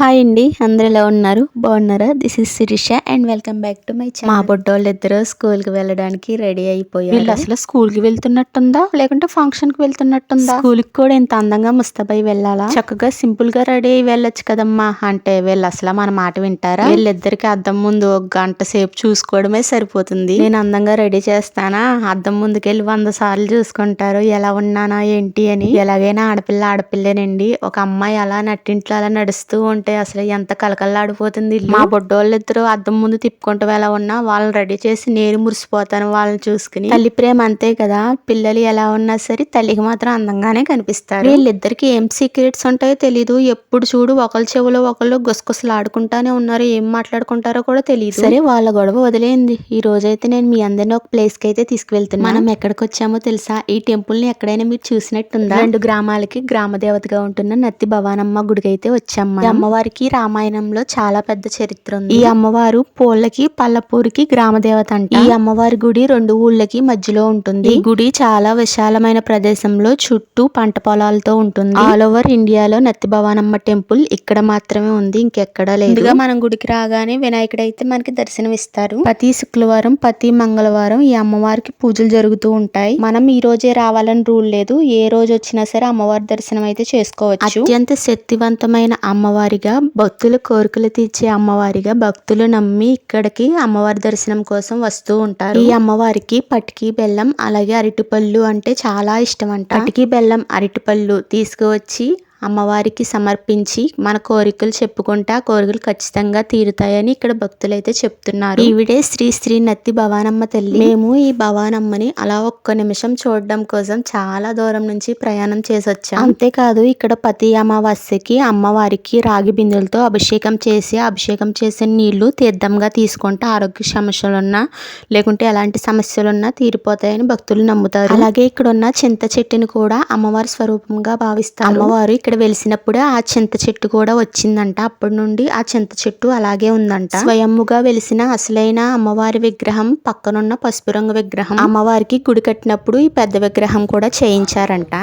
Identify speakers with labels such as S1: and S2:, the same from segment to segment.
S1: Hi అండి అందరు ఎలా ఉన్నారు? బాగున్నారా? This is Shirisha and welcome back to my channel మా బొడ్డోళ్ళు ఇద్దరు స్కూల్కి వెళ్ళడానికి రెడీ అయిపోయారు. వీళ్ళు అసలు స్కూల్కి వెళ్తున్నట్టుందా? లేకుంటే ఫంక్షన్కి వెళ్తున్నట్టుందా? స్కూల్కి కూడా ఇంత అందంగా ముస్తాబై వెళ్ళాలా? చక్కగా సింపుల్గా రెడీ అయి వెళ్ళొచ్చు కదమ్మా. అంటే వీళ్ళు అసలు మన మాట వింటారా? వీళ్ళిద్దరికి అద్దం ముందు ఒక గంట సేపు చూసుకోవడమే సరిపోతుంది. నేను అందంగా రెడీ చేస్తానా? అద్దం ముందుకెళ్ళి వంద సార్లు చూసుకుంటారు. ఎలా ఉన్నానా ఏంటి అని? ఎలాగైనా ఆడపిల్ల ఆడపిల్లేనండి. ఒక అమ్మాయి అలా నట్టింట్లో అలా నడుస్తూ ఉంటే అసలు ఎంత కలకల్లాడిపోతుంది. మా బొడ్డోళ్ళు ఇద్దరు అద్దం ముందు తిప్పుకుంటూ ఎలా ఉన్నా వాళ్ళని రెడీ చేసి నేను మురిసిపోతాను వాళ్ళని చూసుకుని. తల్లి ప్రేమ అంతే కదా. పిల్లలు ఎలా ఉన్నా సరే తల్లికి మాత్రం అందంగానే కనిపిస్తారు. వీళ్ళిద్దరికి ఏం సీక్రెట్స్ ఉంటాయో తెలీదు. ఎప్పుడు చూడు ఒకళ్ళ చెవులో ఒకళ్ళు గుసగుసలు ఆడుకుంటానే ఉన్నారు. ఏం మాట్లాడుకుంటారో కూడా తెలియదు సరే వాళ్ళ గొడవ వదిలేయండి. ఈ రోజైతే నేను మీ అందరిని ఒక ప్లేస్కి అయితే తీసుకువెళ్తున్నాను. మనం ఎక్కడికి వచ్చామో తెలుసా? ఈ టెంపుల్ని ఎక్కడైనా మీరు చూసినట్టుందా? రెండు గ్రామాలకి గ్రామ దేవతగా ఉంటున్న నత్తి భవానమ్మ గుడికి అయితే వచ్చాం మనం. అమ్మవారికి రామాయణంలో చాలా పెద్ద చరిత్ర ఉంది. ఈ అమ్మవారు పోళ్ళకి పల్లపూరికి గ్రామ దేవత అంట. ఈ అమ్మవారి గుడి రెండు ఊళ్ళకి మధ్యలో ఉంటుంది. ఈ గుడి చాలా విశాలమైన ప్రదేశంలో చుట్టూ పంట పొలాలతో ఉంటుంది. ఆల్ ఓవర్ ఇండియాలో నత్తి భవానమ్మ టెంపుల్ ఇక్కడ మాత్రమే ఉంది ఇంకెక్కడా లేదు. ముందుగా మనం గుడికి రాగానే వినాయకుడు అయితే మనకి దర్శనం ఇస్తారు ప్రతి శుక్రవారం ప్రతి మంగళవారం ఈ అమ్మవారికి పూజలు జరుగుతూ ఉంటాయి. మనం ఈ రోజే రావాలని రూల్ లేదు. ఏ రోజు వచ్చినా సరే అమ్మవారి దర్శనం అయితే చేసుకోవచ్చు. అత్యంత శక్తివంతమైన అమ్మవారిగా భక్తుల కోరికలు తీర్చే అమ్మవారిగా భక్తులు నమ్మి ఇక్కడికి అమ్మవారి దర్శనం కోసం వస్తూ ఉంటారు. ఈ అమ్మవారికి పటికి బెల్లం అలాగే అరటిపళ్ళు అంటే చాలా ఇష్టం అంట పటికి బెల్లం అరటిపళ్ళు తీసుకువచ్చి అమ్మవారికి సమర్పించి మన కోరికలు చెప్పుకుంటే ఆ కోరికలు ఖచ్చితంగా తీరుతాయని ఇక్కడ భక్తులు అయితే చెప్తున్నారు. ఈవిడే శ్రీ శ్రీ నత్తి భవానమ్మ తల్లి. మేము ఈ భవానమ్మని అలా ఒక్క నిమిషం చూడడం కోసం చాలా దూరం నుంచి ప్రయాణం చేసి వచ్చాం అంతేకాదు ఇక్కడ ప్రతి అమావాస్యకి అమ్మవారికి రాగి బిందులతో అభిషేకం చేసి అభిషేకం చేసిన నీళ్ళు తీర్థంగా తీసుకుంటే ఆరోగ్య సమస్యలున్నా లేకుంటే ఎలాంటి సమస్యలున్నా తీరిపోతాయని భక్తులు నమ్ముతారు. అలాగే ఇక్కడ ఉన్న చింత చెట్టుని కూడా అమ్మవారి స్వరూపంగా భావిస్తారు. అమ్మవారు ఇక్కడ ఇక్కడ వెలిసినప్పుడు ఆ చింత చెట్టు కూడా వచ్చిందంట. అప్పటి నుండి ఆ చింత చెట్టు అలాగే ఉందంట. స్వయముగా వెలిసిన అసలైన అమ్మవారి విగ్రహం పక్కనున్న పసుపు రంగు విగ్రహం అమ్మవారికి గుడి కట్టినప్పుడు ఈ పెద్ద విగ్రహం కూడా చేయించారంట.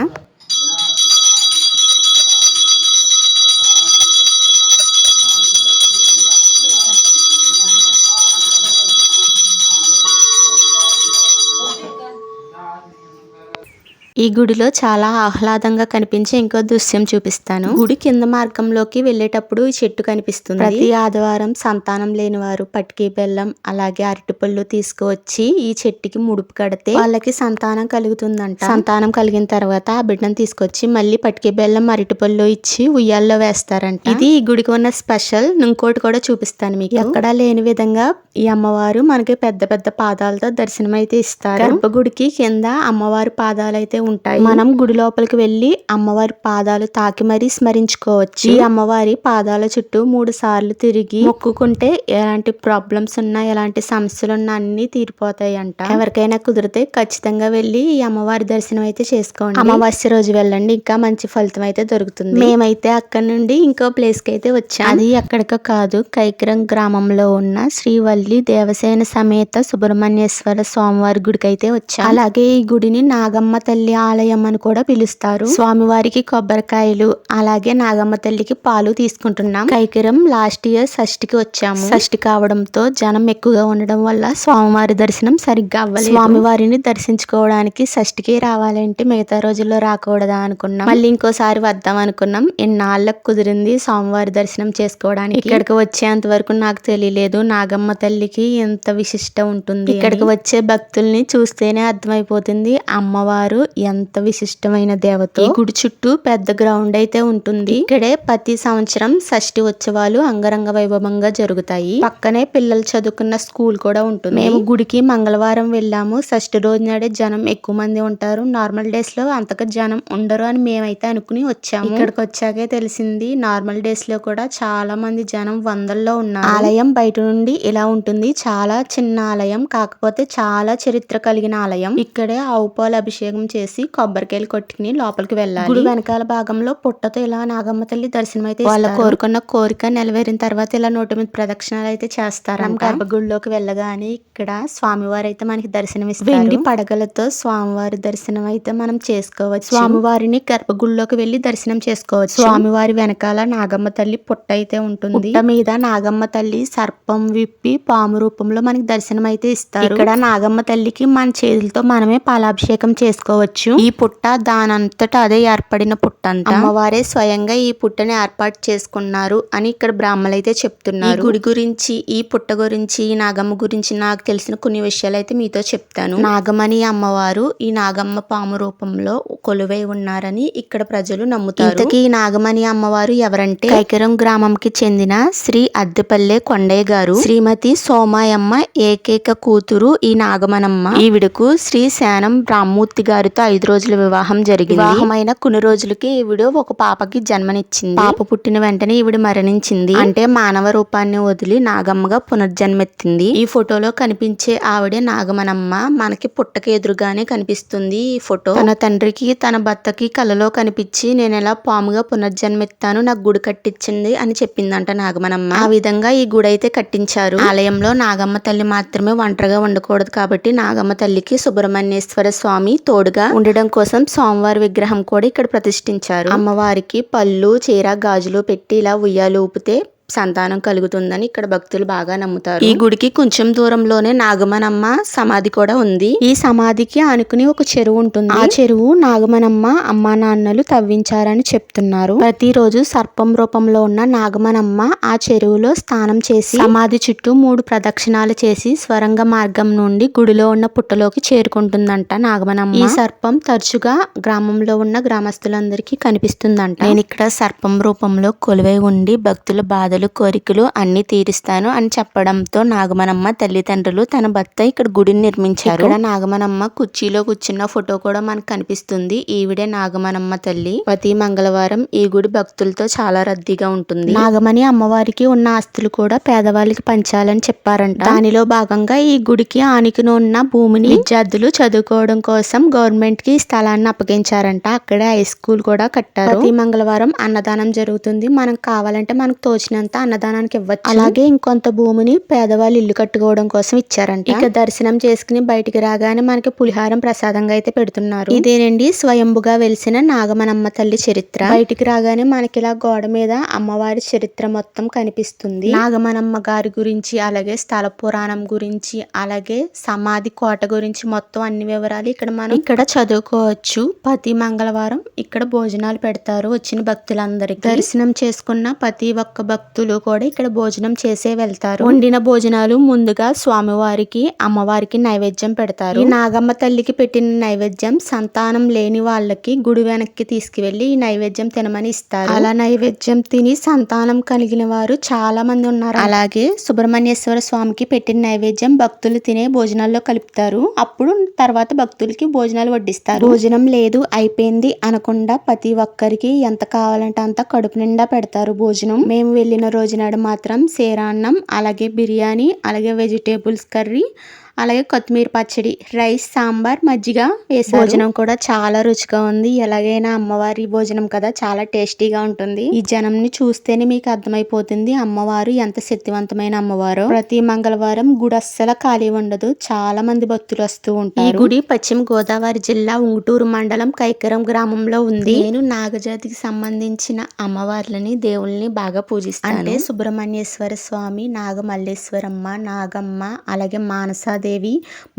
S1: ఈ గుడిలో చాలా ఆహ్లాదంగా కనిపించే ఇంకో దృశ్యం చూపిస్తాను. గుడి కింద మార్గంలోకి వెళ్ళేటప్పుడు ఈ చెట్టు కనిపిస్తుంది. ప్రతి ఆదివారం సంతానం లేని వారు పటికి బెల్లం అలాగే అరటిపళ్ళు తీసుకువచ్చి ఈ చెట్టుకి ముడుపు కడితే వాళ్ళకి సంతానం కలుగుతుందంట. సంతానం కలిగిన తర్వాత ఆ బిడ్డను తీసుకొచ్చి మళ్ళీ పటికి బెల్లం అరటిపళ్ళు ఇచ్చి ఉయ్యాల్లో వేస్తారంట. ఇది ఈ గుడికి ఉన్న స్పెషల్ ఇంకోటి కూడా చూపిస్తాను మీకు. ఎక్కడా లేని విధంగా ఈ అమ్మవారు మనకి పెద్ద పెద్ద పాదాలతో దర్శనం అయితే ఇస్తారు. గర్భగుడికి కింద అమ్మవారి పాదాలు అయితే ఉంటాయి. మనం గుడి లోపలికి వెళ్ళి అమ్మవారి పాదాలు తాకి మరీ స్మరించుకోవచ్చు. ఈ అమ్మవారి పాదాల చుట్టూ మూడు సార్లు తిరిగి మొక్కుకుంటే ఎలాంటి ప్రాబ్లమ్స్ ఉన్నా ఎలాంటి సమస్యలు ఉన్నా అన్ని తీరిపోతాయి అంట ఎవరికైనా కుదిరితే ఖచ్చితంగా వెళ్ళి ఈ అమ్మవారి దర్శనం అయితే చేసుకోండి. అమావాస్య రోజు వెళ్ళండి. ఇంకా మంచి ఫలితం అయితే దొరుకుతుంది. మేమైతే అక్కడ నుండి ఇంకో ప్లేస్కి అయితే వచ్చాం. అది ఎక్కడికో కాదు కైకిరం గ్రామంలో ఉన్న శ్రీవల్లి దేవసేన సమేత సుబ్రహ్మణ్యేశ్వర స్వామివారి గుడికి అయితే వచ్చాం. అలాగే ఈ గుడిని నాగమ్మ తల్లి ఆలయం అని కూడా పిలుస్తారు. స్వామివారికి కొబ్బరికాయలు అలాగే నాగమ్మ తల్లికి పాలు తీసుకుంటున్నాం. కైకిరం లాస్ట్ ఇయర్ షష్టికి వచ్చాము. షష్టి కావడంతో జనం ఎక్కువగా ఉండడం వల్ల స్వామివారి దర్శనం సరిగ్గా అవ్వలేదు. స్వామివారిని దర్శించుకోవడానికి షష్టికి రావాలంటే మిగతా రోజుల్లో రాకూడదా అనుకున్నాం. మళ్ళీ ఇంకోసారి వద్దాం అనుకున్నాం. ఎన్నాళ్ళకు కుదిరింది స్వామివారి దర్శనం చేసుకోవడానికి? ఇక్కడికి వచ్చేంత వరకు నాకు తెలియలేదు. నాగమ్మ తల్లికి ఎంత విశిష్ట ఉంటుంది ఇక్కడికి వచ్చే భక్తుల్ని చూస్తేనే అర్థమైపోతుంది. అమ్మవారు ఎంత విశిష్టమైన దేవత ఈ గుడి చుట్టూ పెద్ద గ్రౌండ్ అయితే ఉంటుంది. ఇక్కడే ప్రతి సంవత్సరం షష్ఠి ఉత్సవాలు అంగరంగ వైభవంగా జరుగుతాయి. పక్కనే పిల్లలు చదువుకున్న స్కూల్ కూడా ఉంటుంది. మేము గుడికి మంగళవారం వెళ్ళాము. షష్ఠి రోజు నాడే జనం ఎక్కువ మంది ఉంటారు. నార్మల్ డేస్లో అంతగా జనం ఉండరు అని మేమైతే అనుకుని వచ్చాము. ఇక్కడికి వచ్చాకే తెలిసింది నార్మల్ డేస్లో కూడా చాలా మంది జనం వందల్లో ఉన్నారు. ఆలయం బయట నుండి ఇలా ఉంటుంది. చాలా చిన్న ఆలయం కాకపోతే చాలా చరిత్ర కలిగిన ఆలయం. ఇక్కడే ఆవు పాలు అభిషేకం చేసి చూసి కొబ్బరికాయలు కొట్టుకుని లోపలికి వెళ్ళాలి. గుడి వెనకాల భాగంలో పుట్టతో ఇలా నాగమ్మ తల్లి దర్శనం అయితే వాళ్ళ కోరుకున్న కోరిక నెరవేరిన తర్వాత ఇలా నోటి మీద ప్రదక్షిణాలు అయితే చేస్తారు గర్భగుడిలోకి వెళ్ళగానే ఇక్కడ స్వామివారు అయితే మనకి దర్శనం ఇస్తారు వెండి పడగలతో స్వామివారి దర్శనం అయితే మనం చేసుకోవచ్చు. స్వామివారిని గర్భగుడిలోకి వెళ్ళి దర్శనం చేసుకోవచ్చు. స్వామివారి వెనకాల నాగమ్మ తల్లి పుట్ట అయితే ఉంటుంది. పుట్ట మీద నాగమ్మ తల్లి సర్పం విప్పి పాము రూపంలో మనకి దర్శనం అయితే ఇస్తారు. ఇక్కడ నాగమ్మ తల్లికి మన చేతులతో మనమే పాలాభిషేకం చేసుకోవచ్చు. ఈ పుట్ట దానంతటా అదే ఏర్పడిన పుట్ట అంట అమ్మవారే స్వయంగా ఈ పుట్టని ఏర్పాటు చేసుకున్నారు అని ఇక్కడ బ్రాహ్మణులు అయితే చెప్తున్నారు. గుడి గురించి ఈ పుట్ట గురించి ఈ నాగమ్మ గురించి నాకు తెలిసిన కొన్ని విషయాలు అయితే మీతో చెప్తాను. నాగమణి అమ్మవారు ఈ నాగమ్మ పాము రూపంలో కొలువై ఉన్నారని ఇక్కడ ప్రజలు నమ్ముతారు. ఇంతకీ ఈ నాగమణి అమ్మవారు ఎవరంటే? కైకరం గ్రామంకి చెందిన శ్రీ అద్దెపల్లె కొండయ్య గారు. శ్రీమతి సోమాయమ్మ ఏకైక కూతురు ఈ నాగమనమ్మ. ఈవిడకు శ్రీ శానం బ్రాహ్మూర్తి గారితో ఐదు రోజుల వివాహం జరిగింది. వివాహమైన కొన్ని రోజులకి ఈవిడ ఒక పాపకి జన్మనిచ్చింది. పాప పుట్టిన వెంటనే ఈవిడ మరణించింది. అంటే మానవ రూపాన్ని వదిలి నాగమ్మగా పునర్జన్మెత్తింది. ఈ ఫోటోలో కనిపించే ఆవిడే నాగమనమ్మ మనకి పుట్టకి ఎదురుగానే కనిపిస్తుంది ఈ ఫోటో. తన తండ్రికి తన భర్తకి కలలో కనిపించి నేను ఎలా పాముగా పునర్జన్మెత్తాను? నాకు గుడి కట్టించింది అని చెప్పిందంట నాగమనమ్మ. ఆ విధంగా ఈ గుడి అయితే కట్టించారు. ఆలయంలో నాగమ్మ తల్లి మాత్రమే ఒంటరిగా ఉండకూడదు కాబట్టి నాగమ్మ తల్లికి సుబ్రహ్మణ్యేశ్వర స్వామి తోడుగా ఉండడం కోసం స్వామివారి విగ్రహం కూడా ఇక్కడ ప్రతిష్ఠించారు. అమ్మవారికి పళ్ళు చీర గాజులు పెట్టి ఇలా ఉయ్యాలు ఊపితే సంతానం కలుగుతుందని ఇక్కడ భక్తులు బాగా నమ్ముతారు. ఈ గుడికి కొంచెం దూరంలోనే నాగమనమ్మ సమాధి కూడా ఉంది. ఈ సమాధికి ఆనుకుని ఒక చెరువు ఉంటుంది. ఆ చెరువు నాగమనమ్మ అమ్మా నాన్నలు తవ్వించారని చెప్తున్నారు. ప్రతిరోజు సర్పం రూపంలో ఉన్న నాగమనమ్మ ఆ చెరువులో స్నానం చేసి సమాధి చుట్టూ మూడు ప్రదక్షిణాలు చేసి స్వరంగ మార్గం నుండి గుడిలో ఉన్న పుట్టలోకి చేరుకుంటుందంట నాగమనమ్మ. ఈ సర్పం తరచుగా గ్రామంలో ఉన్న గ్రామస్తులందరికీ కనిపిస్తుందంట. నేను ఇక్కడ సర్పం రూపంలో కొలువై ఉండి భక్తుల బాధలు కోరికలు అన్ని తీరుస్తాను అని చెప్పడంతో నాగమనమ్మ తల్లిదండ్రులు తన భర్త ఇక్కడ గుడిని నిర్మించారు. ఇక్కడ నాగమనమ్మ కుర్చీలో కూర్చున్న ఫోటో కూడా మనకు కనిపిస్తుంది. ఈవిడే నాగమనమ్మ తల్లి. ప్రతి మంగళవారం ఈ గుడి భక్తులతో చాలా రద్దీగా ఉంటుంది. నాగమణి అమ్మవారికి ఉన్న ఆస్తులు కూడా పేదవాళ్ళకి పంచాలని చెప్పారంట. దానిలో భాగంగా ఈ గుడికి ఆనుకుని ఉన్న భూమిని విద్యార్థులు చదువుకోవడం కోసం గవర్నమెంట్కి స్థలాన్ని అప్పగించారంట. అక్కడే హై స్కూల్ కూడా కట్టారు. ప్రతి మంగళవారం అన్నదానం జరుగుతుంది. మనకు కావాలంటే మనకు తోచినంత అన్నదానానికి ఇవ్వచ్చు. అలాగే ఇంకొంత భూమిని పేదవాళ్ళు ఇల్లు కట్టుకోవడం కోసం ఇచ్చారంట. ఇక దర్శనం చేసుకుని బయటికి రాగానే మనకి పులిహారం ప్రసాదంగా అయితే పెడుతున్నారు. ఇదేనండి స్వయంభుగా వెలిసిన నాగమనమ్మ తల్లి చరిత్ర. బయటికి రాగానే మనకి ఇలా గోడ మీద అమ్మవారి చరిత్ర మొత్తం కనిపిస్తుంది. నాగమనమ్మ గారి గురించి అలాగే స్థల పురాణం గురించి అలాగే సమాధి కోట గురించి మొత్తం అన్ని వివరాలు ఇక్కడ మనం ఇక్కడ చదువుకోవచ్చు. ప్రతి మంగళవారం ఇక్కడ భోజనాలు పెడతారు వచ్చిన భక్తులందరికీ. దర్శనం చేసుకున్న ప్రతి ఒక్క భక్తులు కూడా ఇక్కడ భోజనం చేసే వెళ్తారు. వండిన భోజనాలు ముందుగా స్వామివారికి అమ్మవారికి నైవేద్యం పెడతారు. ఈ నాగమ్మ తల్లికి పెట్టిన నైవేద్యం సంతానం లేని వాళ్ళకి గుడి వెనక్కి తీసుకువెళ్ళి ఈ నైవేద్యం తినమని ఇస్తారు. అలా నైవేద్యం తిని సంతానం కలిగిన వారు చాలా మంది ఉన్నారు. అలాగే సుబ్రహ్మణ్యేశ్వర స్వామికి పెట్టిన నైవేద్యం భక్తులు తినే భోజనాల్లో కలుపుతారు. అప్పుడు తర్వాత భక్తులకి భోజనాలు వడ్డిస్తారు. భోజనం లేదు అయిపోయింది అనకుండా ప్రతి ఒక్కరికి ఎంత కావాలంటే అంత కడుపు నిండా పెడతారు భోజనం. మేము వెళ్ళిన రోజునాడు మాత్రం సేరా అన్నం అలాగే బిర్యానీ అలాగే వెజిటేబుల్స్ కర్రీ అలాగే కొత్తిమీర పచ్చడి రైస్ సాంబార్ మజ్జిగ వేసారు భోజనం కూడా చాలా రుచిగా ఉంది. ఎలాగైనా అమ్మవారి భోజనం కదా చాలా టేస్టీగా ఉంటుంది. ఈ జనంని చూస్తేనే మీకు అర్థమైపోతుంది అమ్మవారు ఎంత శక్తివంతమైన అమ్మవారో. ప్రతి మంగళవారం గుడి అస్సలు ఖాళీ ఉండదు. చాలా మంది భక్తులు వస్తూ ఉంటారు. ఈ గుడి పశ్చిమ గోదావరి జిల్లా ఉంగుటూరు మండలం కైకరం గ్రామంలో ఉంది. నేను నాగజాతికి సంబంధించిన అమ్మవార్లని దేవుల్ని బాగా పూజిస్తాను. అంటే సుబ్రహ్మణ్యేశ్వర స్వామి నాగమల్లేశ్వరమ్మ నాగమ్మ అలాగే మానసాదేవి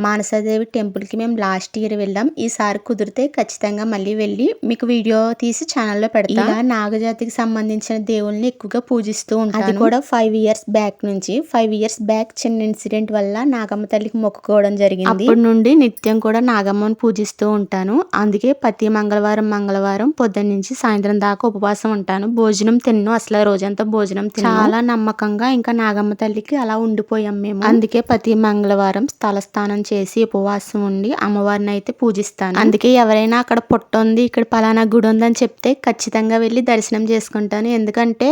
S1: మానసాదేవి. టెంపుల్కి మేము లాస్ట్ ఇయర్ వెళ్ళాం. ఈసారి కుదిరితే ఖచ్చితంగా మళ్ళీ వెళ్ళి మీకు వీడియో తీసి ఛానల్లో పెడతా. ఇలా నాగజాతికి సంబంధించిన దేవుల్ని ఎక్కువగా పూజిస్తూ ఉంటాను. అది కూడా ఫైవ్ ఇయర్స్ బ్యాక్ నుంచి. ఫైవ్ ఇయర్స్ బ్యాక్ చిన్న ఇన్సిడెంట్ వల్ల నాగమ్మ తల్లికి మొక్కుకోవడం జరిగింది. అప్పటి నుండి నిత్యం కూడా నాగమ్మని పూజిస్తూ ఉంటాను. అందుకే ప్రతి మంగళవారం మంగళవారం పొద్దున్న నుంచి సాయంత్రం దాకా ఉపవాసం ఉంటాను. భోజనం తిన్ను. అసలు రోజంతా భోజనం చాలా నమ్మకంగా ఇంకా నాగమ్మ తల్లికి అలా ఉండిపోయాం మేము. అందుకే ప్రతి మంగళవారం తలస్నానం చేసి ఉపవాసం ఉండి అమ్మవారిని అయితే పూజిస్తాను. అందుకే ఎవరైనా అక్కడ పుట్ట ఉంది ఇక్కడ పలానా గుడి ఉందని చెప్తే ఖచ్చితంగా వెళ్ళి దర్శనం చేసుకుంటాను. ఎందుకంటే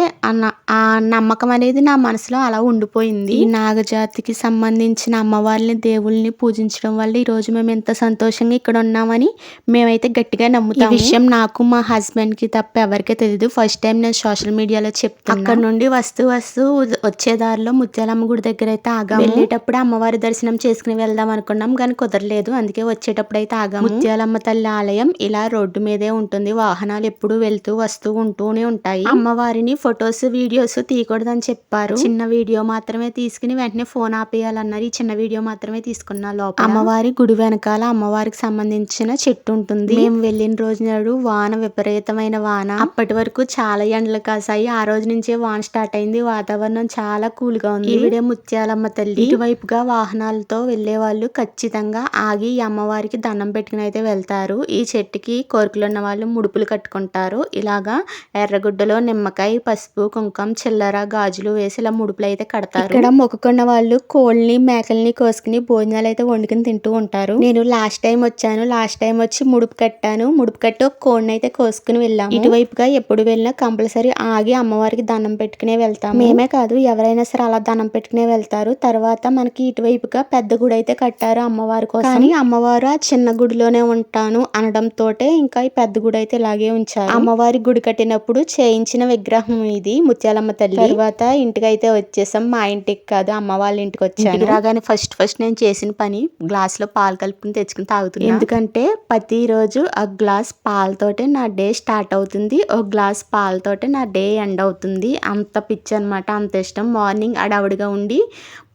S1: ఆ నమ్మకం అనేది నా మనసులో అలా ఉండిపోయింది. ఈ నాగజాతికి సంబంధించిన అమ్మవారిని దేవుళ్ళని పూజించడం వల్ల ఈ రోజు మేము ఎంత సంతోషంగా ఇక్కడ ఉన్నామని మేమైతే గట్టిగా నమ్ముతాం ఈ విషయం నాకు మా హస్బెండ్కి తప్ప ఎవరికీ తెలియదు ఫస్ట్ టైం నేను సోషల్ మీడియాలో చెప్తాను అక్కడ నుండి వస్తూ వస్తూ వచ్చే దారిలో ముత్యాలమ్మ గుడి దగ్గర అయితే ఆగాము. వెళ్ళేటప్పుడు అమ్మవారి దర్శనం చేసుకుని వెళ్దాం అనుకున్నాం కానీ కుదరలేదు. అందుకే వచ్చేటప్పుడు అయితే ఆగాము. ముత్యాలమ్మ తల్లి ఆలయం ఇలా రోడ్డు మీదే ఉంటుంది. వాహనాలు ఎప్పుడు వెళ్తూ వస్తూ ఉంటూనే ఉంటాయి. అమ్మవారిని ఫొటోస్ వీడియోస్ తీయకూడదని చెప్పారు. చిన్న వీడియో మాత్రమే తీసుకుని వెంటనే ఫోన్ ఆపేయాలన్నారు. ఈ చిన్న వీడియో మాత్రమే తీసుకున్నా లోపల అమ్మవారి గుడి వెనకాల అమ్మవారికి సంబంధించిన చెట్టు ఉంటుంది. మేము వెళ్ళిన రోజు నాడు వాన విపరీతమైన వాన. అప్పటి వరకు చాలా ఎండలు కాసాయి. ఆ రోజు నుంచే వాన స్టార్ట్ అయింది. వాతావరణం చాలా కూల్గా ఉంది. ఈవిడే ముత్యాలమ్మ తల్లి. ఇటువైపుగా వాహనాలతో వెళ్ళే వాళ్ళు ఖచ్చితంగా ఆగి ఈ అమ్మవారికి దండం పెట్టుకుని అయితే వెళ్తారు. ఈ చెట్టుకి కోరికలు ఉన్న వాళ్ళు ముడుపులు కట్టుకుంటారు. ఇలాగా ఎర్రగుడ్డలో నిమ్మకాయ పసుపు కుంకుమ చిల్లర గాజులు వేసి ఇలా ముడుపులు అయితే కడతారు. ఇక్కడ మొక్కుకున్న వాళ్ళు కోళ్ళని మేకల్ని కోసుకుని భోజనాలు అయితే వండుకుని తింటూ ఉంటారు. నేను లాస్ట్ టైం వచ్చాను. లాస్ట్ టైం వచ్చి ముడుపు కట్టాను. ముడుపు కట్టి ఒక కోడిని అయితే కోసుకుని వెళ్ళాము. ఇటువైపుగా ఎప్పుడు వెళ్ళినా కంపల్సరీ ఆగి అమ్మవారికి దండం పెట్టుకునే వెళ్తాము. మేమే కాదు ఎవరైనా సరే అలా దండం పెట్టుకునే వెళ్తారు. తర్వాత మనకి ఇటువైపుగా పెద్ద గుడి అయితే కట్టారు అమ్మవారి కోసం. కానీ అమ్మవారు ఆ చిన్న గుడిలోనే ఉంటాను అనడం తోటే ఇంకా ఈ పెద్ద గుడి అయితే ఇలాగే ఉంచారు. అమ్మవారి గుడి కట్టినప్పుడు చేయించిన విగ్రహం ఇది ముత్యాలమ్మ తల్లి. తర్వాత ఇంటికి అయితే వచ్చేసాం. మా ఇంటికి కాదు అమ్మ వాళ్ళ ఇంటికి వచ్చాను. రాగానే ఫస్ట్ ఫస్ట్ నేను చేసిన పని గ్లాస్లో పాలు కలుపుకుని తెచ్చుకుని తాగుతున్నాను ఎందుకంటే ప్రతి రోజు ఆ గ్లాస్ పాలతోటే నా డే స్టార్ట్ అవుతుంది. ఒక గ్లాస్ పాలతోటే నా డే ఎండ్ అవుతుంది. అంత పిచ్చి అనమాట అంత ఇష్టం. మార్నింగ్ అడవుడిగా ఉండి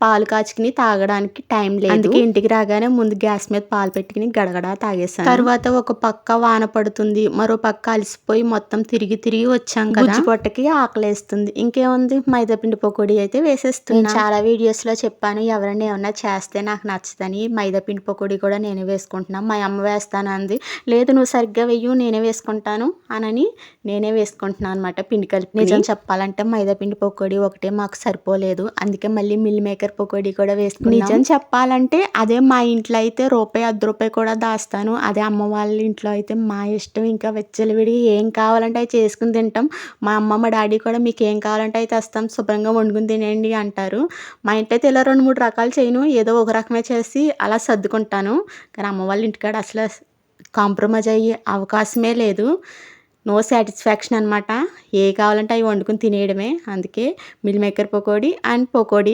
S1: పాలు కాచుకుని తాగడానికి టైం లేదు. అందుకే ఇంటికి రాగానే ముందు గ్యాస్ మీద పాలు పెట్టుకుని గడగడా తాగేసాను తర్వాత ఒక పక్క వాన పడుతుంది మరో పక్క అలసిపోయి మొత్తం తిరిగి తిరిగి వచ్చాం కదా. పొట్టకి ఆకలేస్తుంది. ఇంకేముంది? మైదా పిండి పకోడీ అయితే వేసేస్తుంది చాలా వీడియోస్లో చెప్పాను ఎవరైనా ఏమన్నా చేస్తే నాకు నచ్చదని మైదా పిండి పకోడీ కూడా నేనే వేసుకుంటున్నాను మా అమ్మ వేస్తాను అంది లేదు నువ్వు సరిగ్గా వెయ్యు నేనే వేసుకుంటాను అనని నేనే వేసుకుంటున్నాను అనమాట పిండి కలిపి. నిజం చెప్పాలంటే మైదా పిండి పకోడీ ఒకటే మాకు సరిపోలేదు. అందుకే మళ్ళీ మిల్ మేకర్ పకోడీ కూడా వేసుకున్నాం. నిజం చెప్పాలంటే అదే మా ఇంట్లో అయితే రూపాయి అర్ధ రూపాయి కూడా దాస్తాను. అదే అమ్మ వాళ్ళ ఇంట్లో అయితే మా ఇష్టం ఇంకా వెచ్చలివిడి ఏం కావాలంటే అవి చేసుకుని తింటాం. మా అమ్మ మా డాడీ కూడా మీకు ఏం కావాలంటే అయితే తెస్తాం శుభ్రంగా వండుకుని తినేయండి అంటారు. మా ఇంట్లో అయితే ఇలా రెండు మూడు రకాలు చేయను. ఏదో ఒక రకమే చేసి అలా సర్దుకుంటాను. కానీ అమ్మ వాళ్ళ ఇంటికాడ అసలు కాంప్రమైజ్ అయ్యే అవకాశమే లేదు. నో సాటిస్ఫాక్షన్ అనమాట ఏ కావాలంటే అవి వండుకుని తినేయడమే. అందుకే meal maker pakodi and pakodi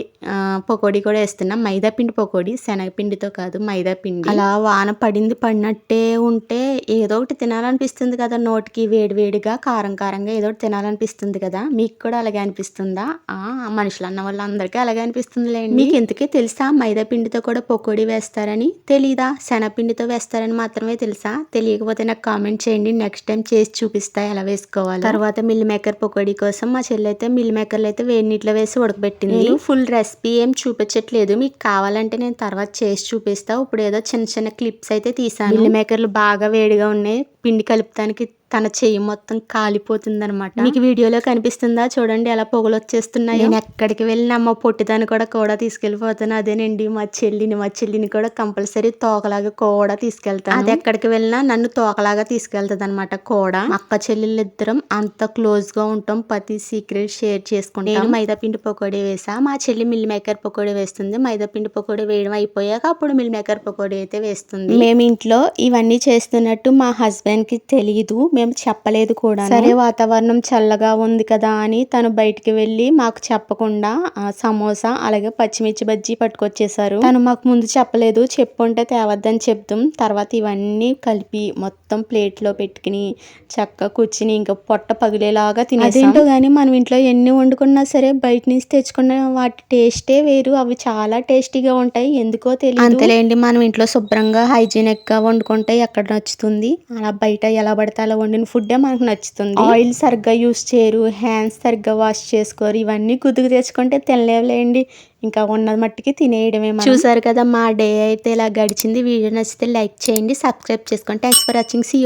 S1: pakodi కూడా వేస్తున్నాం. మైదా పిండి పకోడీ శనగపిండితో కాదు మైదా పిండి. అలా వాన పడింది పడినట్టే ఉంటే ఏదో ఒకటి తినాలనిపిస్తుంది కదా నోటికి వేడివేడిగా కారం కారంగా ఏదో ఒకటి తినాలనిపిస్తుంది కదా. మీకు కూడా అలాగే అనిపిస్తుందా? ఆ మనుషులు అన్న వాళ్ళందరికీ అలాగే అనిపిస్తుందిలేండి. మీకు ఎందుకే తెలుసా? మైదా పిండితో కూడా పకోడీ వేస్తారని? తెలీదా? శనగపిండితో వేస్తారని మాత్రమే తెలుసా? తెలియకపోతే నాకు కామెంట్ చేయండి. నెక్స్ట్ టైం చేసి చూపిస్తా ఎలా వేసుకోవాలి? తర్వాత మిల్ మేకర్ పకోడీ కోసం మా చెల్లి అయితే మిల్ మేకర్లు అయితే వేడి నీటిలో వేసి ఉడకబెట్టింది. ఫుల్ రెసిపీ ఏం చూపించట్లేదు. మీకు కావాలంటే నేను తర్వాత చేసి చూపిస్తా. ఇప్పుడు ఏదో చిన్న చిన్న క్లిప్స్ అయితే తీసాను. మిల్ మేకర్లు బాగా వేడిగా ఉన్నాయి. పిండి కలుపుతానికి తన చెయ్యి మొత్తం కాలిపోతుంది అనమాట మీకు వీడియోలో కనిపిస్తుందా? చూడండి ఎలా పొగలు వచ్చేస్తున్నాయి నేను ఎక్కడికి వెళ్ళినా మా పొట్టిదాన్ని కూడా కూడా తీసుకెళ్ళిపోతాను. అదేనండి మా చెల్లిని మా చెల్లిని కూడా కంపల్సరీ తోకలాగా కూడా తీసుకెళ్తాను. అది ఎక్కడికి వెళ్ళినా నన్ను తోకలాగా తీసుకెళ్తుంది అనమాట కూడా అక్క చెల్లెళ్ళు ఇద్దరం అంత క్లోజ్గా ఉంటాం ప్రతి సీక్రెట్ షేర్ చేసుకుంటాం. నేను మైదా పిండి పకోడీ వేసా మా చెల్లి మిల్ మేకర్ పకోడీ వేస్తుంది. మైదా పిండి పకోడీ వేయడం అయిపోయాక అప్పుడు మిల్ మేకర్ పకోడీ అయితే వేస్తుంది. మేము ఇంట్లో ఇవన్నీ చేస్తున్నట్టు మా హస్బెండ్కి తెలియదు మేము చెప్పలేదు కూడా సరే వాతావరణం చల్లగా ఉంది కదా అని తను బయటికి వెళ్ళి మాకు చెప్పకుండా సమోసా అలాగే పచ్చిమిర్చి బజ్జీ పట్టుకొచ్చేసారు తను మాకు ముందు చెప్పలేదు చెప్పుంటే తేవద్దని చెప్తాం తర్వాత ఇవన్నీ కలిపి మొత్తం ప్లేట్లో పెట్టుకుని చక్కగా కూర్చుని ఇంకా పొట్ట పగిలేలాగా తినేసింటో గానీ మనం ఇంట్లో ఎన్ని వండుకున్నా సరే బయట నుంచి తెచ్చుకున్న వాటి టేస్టే వేరు. అవి చాలా టేస్టీగా ఉంటాయి. ఎందుకో తెలియదు అంతేలేండి మనం ఇంట్లో శుభ్రంగా హైజీనిక్గా వండుకుంటే ఎక్కడ నచ్చుతుంది? అలా బయట ఎలా పడితే అలా వండిన ఫుడ్డే మనకు నచ్చుతుంది. ఆయిల్ సరిగ్గా యూస్ చేయరు. హ్యాండ్స్ సరిగ్గా వాష్ చేసుకోరు. ఇవన్నీ గుర్తుకు తెచ్చుకుంటే తినలేవులేండి. ఇంకా ఉన్నది మట్టికి తినేయడమే. చూసారు కదా మా డే అయితే ఇలా గడిచింది. వీడియో నచ్చితే లైక్ చేయండి సబ్స్క్రైబ్ చేసుకోండి. Thanks for watching see